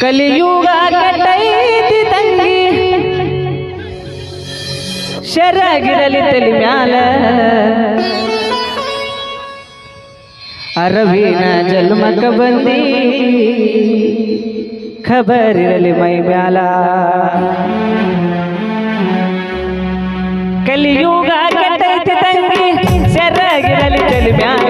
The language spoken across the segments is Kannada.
ಕಲಿಯುಗ ಕಟೈತಿ ತಂಗಿ. ಶರಗಿರಲಿ ತಲಿ ಮ್ಯಾಲ. ಅರವಿನ ಜನ್ಮಕ ಬಂದಿ. ಖಬರಿರಲಿ ಮೈ ಮ್ಯಾಲ. ಕಲಿಯುಗ ಕಟೈತಿ ತಂಗಿ. ಶರಗಿರಲಿ ತಲಿ ಮ್ಯಾಲ.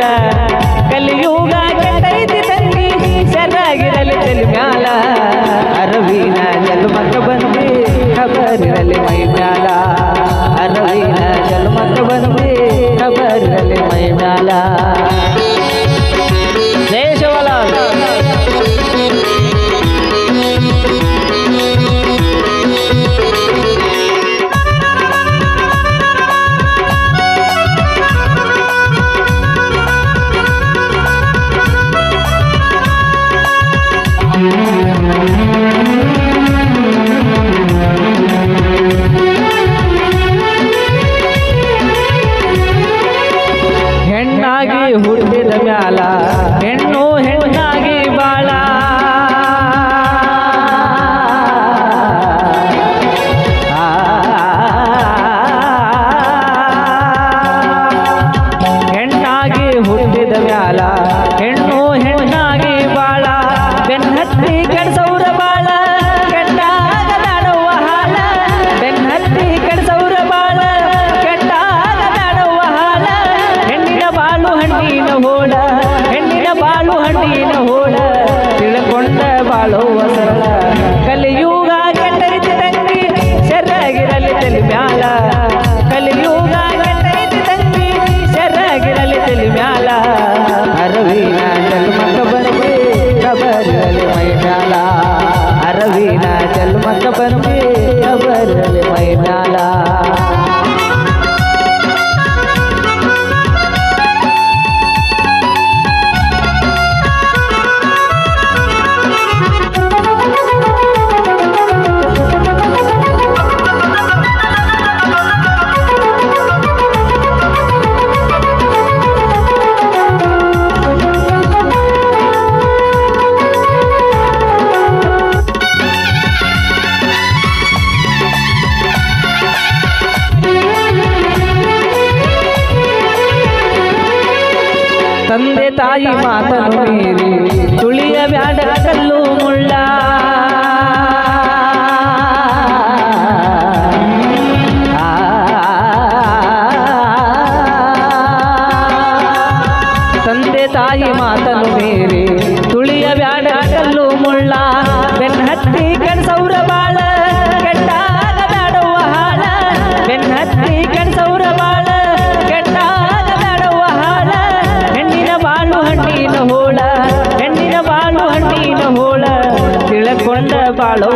हुडके दम्याला जन्मत परमे मैनाला. ತಂದೆ ತಾಯಿ ಮಾತನು ಮೀರಿ বাড়ো